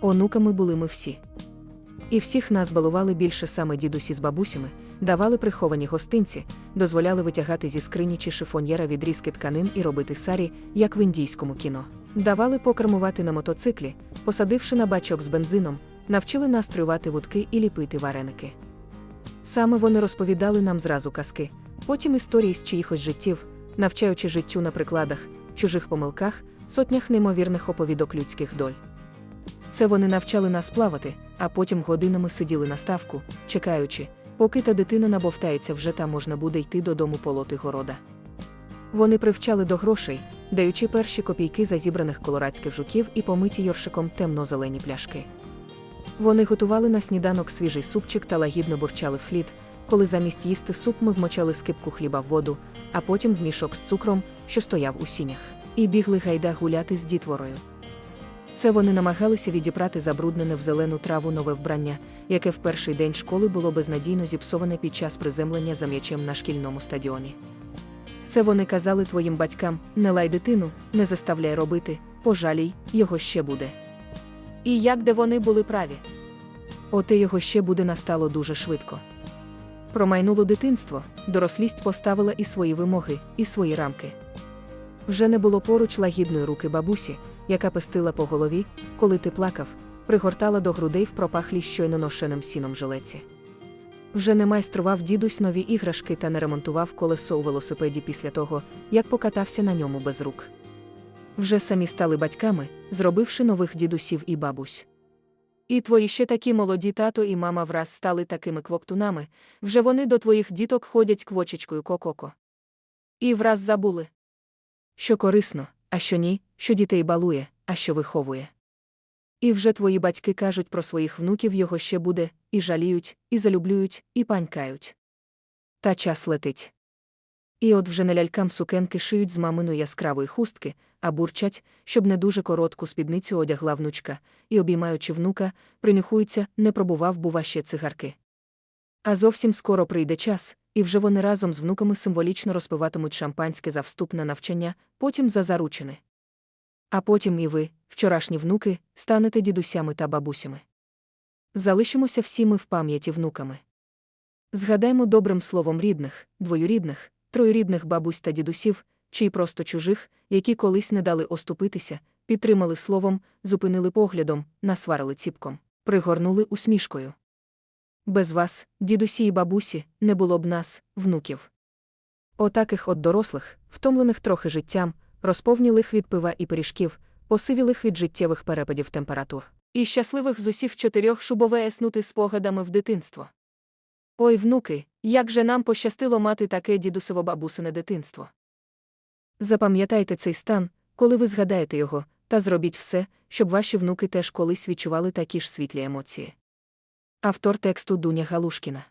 Онуками були ми всі. І всіх нас балували більше саме дідусі з бабусями, давали приховані гостинці, дозволяли витягати зі скрині чи шифоньєра відрізки тканин і робити сарі, як в індійському кіно. Давали покермувати на мотоциклі, посадивши на бачок з бензином, навчили нас тривати вудки і ліпити вареники. Саме вони розповідали нам зразу казки, потім історії з чиїхось життів, навчаючи життю на прикладах, чужих помилках, сотнях неймовірних оповідок людських доль. Це вони навчали нас плавати, а потім годинами сиділи на ставку, чекаючи, поки та дитина набовтається вже та можна буде йти додому полоти города. Вони привчали до грошей, даючи перші копійки за зібраних колорадських жуків і помиті йоршиком темно-зелені пляшки. Вони готували на сніданок свіжий супчик та лагідно бурчали фліт, коли замість їсти суп ми вмочали скипку хліба в воду, а потім в мішок з цукром, що стояв у сінях, і бігли гайда гуляти з дітворою. Це вони намагалися відібрати забруднене в зелену траву нове вбрання, яке в перший день школи було безнадійно зіпсоване під час приземлення за м'ячем на шкільному стадіоні. Це вони казали твоїм батькам: не лай дитину, не заставляй робити, пожалій, його ще буде. І як де вони були праві? Оте його ще буде настало дуже швидко. Промайнуло дитинство, дорослість поставила і свої вимоги, і свої рамки. Вже не було поруч лагідної руки бабусі, яка пестила по голові, коли ти плакав, пригортала до грудей в пропахлій щойно ношеним сіном жилеці. Вже не майстрував дідусь нові іграшки та не ремонтував колесо у велосипеді після того, як покатався на ньому без рук. Вже самі стали батьками, зробивши нових дідусів і бабусь. І твої ще такі молоді тато і мама враз стали такими квоктунами, вже вони до твоїх діток ходять квочечкою кококо. І враз забули. Що корисно, а що ні, що дітей балує, а що виховує. І вже твої батьки кажуть про своїх внуків його ще буде, і жаліють, і залюблюють, і панькають. Та час летить. І от вже не лялькам сукенки шиють з маминої яскравої хустки, а бурчать, щоб не дуже коротку спідницю одягла внучка, і, обіймаючи внука, принюхуються, не пробував, бува ще цигарки. А зовсім скоро прийде час, і вже вони разом з внуками символічно розпиватимуть шампанське за вступ на навчання, потім за заручини. А потім і ви, вчорашні внуки, станете дідусями та бабусями. Залишимося всі ми в пам'яті внуками. Згадаймо добрим словом рідних, двоюрідних, троюрідних бабусь та дідусів, чи просто чужих, які колись не дали оступитися, підтримали словом, зупинили поглядом, насварили ціпком, пригорнули усмішкою. Без вас, дідусі і бабусі, не було б нас, внуків. Отаких от дорослих, втомлених трохи життям, розповнілих від пива і пиріжків, посивілих від життєвих перепадів температур, і щасливих з усіх чотирьох шубовеснути спогадами в дитинство. Ой, внуки, як же нам пощастило мати таке дідусово бабусине дитинство. Запам'ятайте цей стан, коли ви згадаєте його, та зробіть все, щоб ваші внуки теж колись відчували такі ж світлі емоції. Автор тексту Дуня Галушкіна